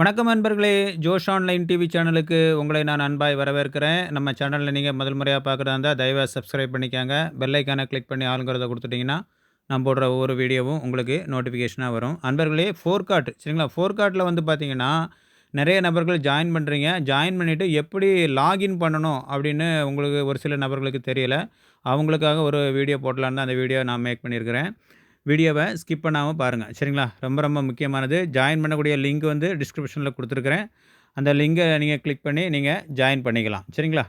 வணக்கம் நண்பர்களே ஜோஷ் online TV சேனலுக்கு உங்களை நான் அன்பாய் வரவேற்கிறேன். நம்ம சேனலில் நீங்கள் முதல் முறையாக பார்க்குறதா இருந்தால் தயவாக சப்ஸ்கிரைப் பண்ணிக்கோங்க. பெல்லைக்கானை கிளிக் பண்ணி ஆளுங்கிறத கொடுத்துட்டிங்கன்னா நான் போடுற ஒவ்வொரு வீடியோவும் உங்களுக்கு நோட்டிஃபிகேஷனாக வரும். அன்பர்களே ஃபோர் கார்ட் சரிங்களா? ஃபோர் கார்ட்டில் வந்து பார்த்தீங்கன்னா நிறைய நபர்கள் ஜாயின் பண்ணுறீங்க ஜாயின் பண்ணிவிட்டு எப்படி லாகின் பண்ணணும் அப்படின்னு உங்களுக்கு ஒரு சில நபர்களுக்கு தெரியல. அவங்களுக்காக ஒரு வீடியோ போடலான்னு தான் அந்த வீடியோ நான் மேக் பண்ணியிருக்கிறேன். வீடியோவை ஸ்கிப் பண்ணாமல் பாருங்கள் சரிங்களா? ரொம்ப ரொம்ப முக்கியமானது. ஜாயின் பண்ணக்கூடிய லிங்க் வந்து டிஸ்கிரிப்ஷனில் கொடுத்துருக்குறேன். அந்த லிங்கை நீங்கள் கிளிக் பண்ணி நீங்கள் ஜாயின் பண்ணிக்கலாம். சரிங்களா?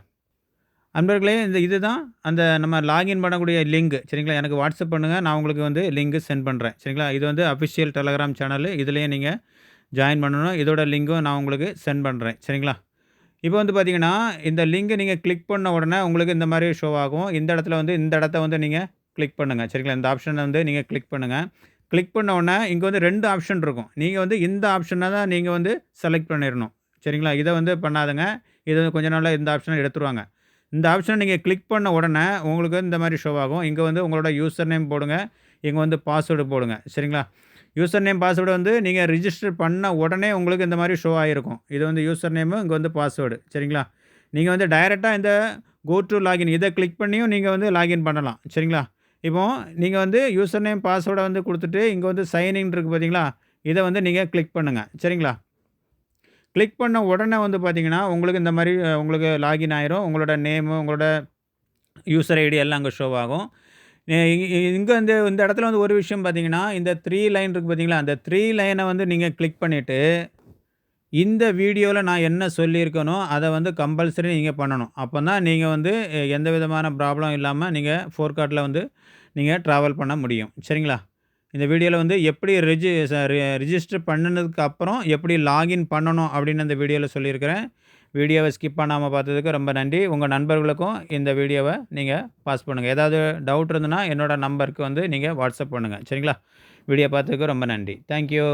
அன்பர்களே இந்த இதுதான் அந்த நம்ம லாகின் பண்ணக்கூடிய லிங்க் சரிங்களா? எனக்கு வாட்ஸ்அப் பண்ணுங்கள் நான் உங்களுக்கு வந்து லிங்க்கு சென்ட் பண்ணுறேன் சரிங்களா? இது வந்து அஃபிஷியல் டெலகிராம் சேனல் இதுலேயே நீங்கள் ஜாயின் பண்ணணும். இதோட லிங்க்கும் நான் உங்களுக்கு சென்ட் பண்ணுறேன் சரிங்களா? இப்போ வந்து பார்த்தீங்கன்னா இந்த லிங்கை நீங்கள் கிளிக் பண்ண உடனே உங்களுக்கு இந்த மாதிரி ஷோ ஆகும். இந்த இடத்துல வந்து இந்த இடத்த வந்து நீங்கள் கிளிக் பண்ணுங்கள் சரிங்களா? இந்த ஆப்ஷனை வந்து நீங்கள் கிளிக் பண்ணுங்கள் கிளிக் பண்ண உடனே இங்கே வந்து ரெண்டு ஆப்ஷன் இருக்கும். நீங்கள் வந்து இந்த ஆப்ஷனை தான் நீங்கள் வந்து செலக்ட் பண்ணிடணும் சரிங்களா? இதை வந்து பண்ணாதுங்க. இதை வந்து கொஞ்ச நாளில் இந்த ஆப்ஷனை எடுத்துருவாங்க. இந்த ஆப்ஷனை நீங்கள் கிளிக் பண்ண உடனே உங்களுக்கு இந்த மாதிரி ஷோ ஆகும். இங்கே வந்து உங்களோட யூசர் நேம் போடுங்க. இங்கே வந்து பாஸ்வேர்டு போடுங்க. சரிங்களா? யூசர் நேம் பாஸ்வேர்டு வந்து நீங்கள் ரிஜிஸ்டர் பண்ண உடனே உங்களுக்கு இந்த மாதிரி ஷோ ஆகிருக்கும் இது வந்து யூசர் நேமு இங்கே வந்து பாஸ்வேர்டு சரிங்களா? நீங்கள் வந்து டைரெக்டாக இந்த கோ டு லாகின் இதை கிளிக் பண்ணியும் நீங்கள் வந்து லாகின் பண்ணலாம். சரிங்களா? இப்போ நீங்கள் வந்து யூசர் நேம் பாஸ்வேர்டை வந்து கொடுத்துட்டு இங்கே வந்து சைனிங் இருக்குது பார்த்தீங்களா இதை வந்து நீங்கள் கிளிக் பண்ணுங்கள் சரிங்களா? கிளிக் பண்ண உடனே வந்து பார்த்தீங்கன்னா உங்களுக்கு இந்த மாதிரி உங்களுக்கு லாகின் ஆயிரும். உங்களோட நேமு உங்களோட யூசர் ஐடி எல்லாம் அங்கே ஷோ ஆகும். இங்கே வந்து இந்த இடத்துல வந்து ஒரு விஷயம் பார்த்தீங்கன்னா இந்த த்ரீ லைன் இருக்குது பார்த்தீங்களா அந்த த்ரீ லைனை வந்து நீங்கள் கிளிக் பண்ணிவிட்டு இந்த வீடியோவில் நான் என்ன சொல்லியிருக்கேனோ அதை வந்து கம்பல்சரி நீங்கள் பண்ணணும். அப்போ தான் நீங்கள் வந்து எந்த விதமான ப்ராப்ளம் இல்லாமல் நீங்கள் ஃபோர்கார்ட்டில் வந்து நீங்கள் ட்ராவல் பண்ண முடியும். சரிங்களா? இந்த வீடியோவில் வந்து எப்படி ரிஜி ரிஜிஸ்டர் பண்ணினதுக்கு அப்புறம் எப்படி லாகின் பண்ணணும் அப்படின்னு அந்த வீடியோவில் சொல்லியிருக்கிறேன். வீடியோவை ஸ்கிப் பண்ணாமல் பார்த்ததுக்கு ரொம்ப நன்றி. உங்கள் நண்பர்களுக்கும் இந்த வீடியோவை நீங்கள் பாஸ் பண்ணுங்கள் ஏதாவது டவுட் இருந்ததுன்னா என்னோடய நம்பருக்கு வந்து நீங்கள் வாட்ஸ்அப் பண்ணுங்கள் சரிங்களா? வீடியோ பார்த்ததுக்கு ரொம்ப நன்றி. தேங்க்யூ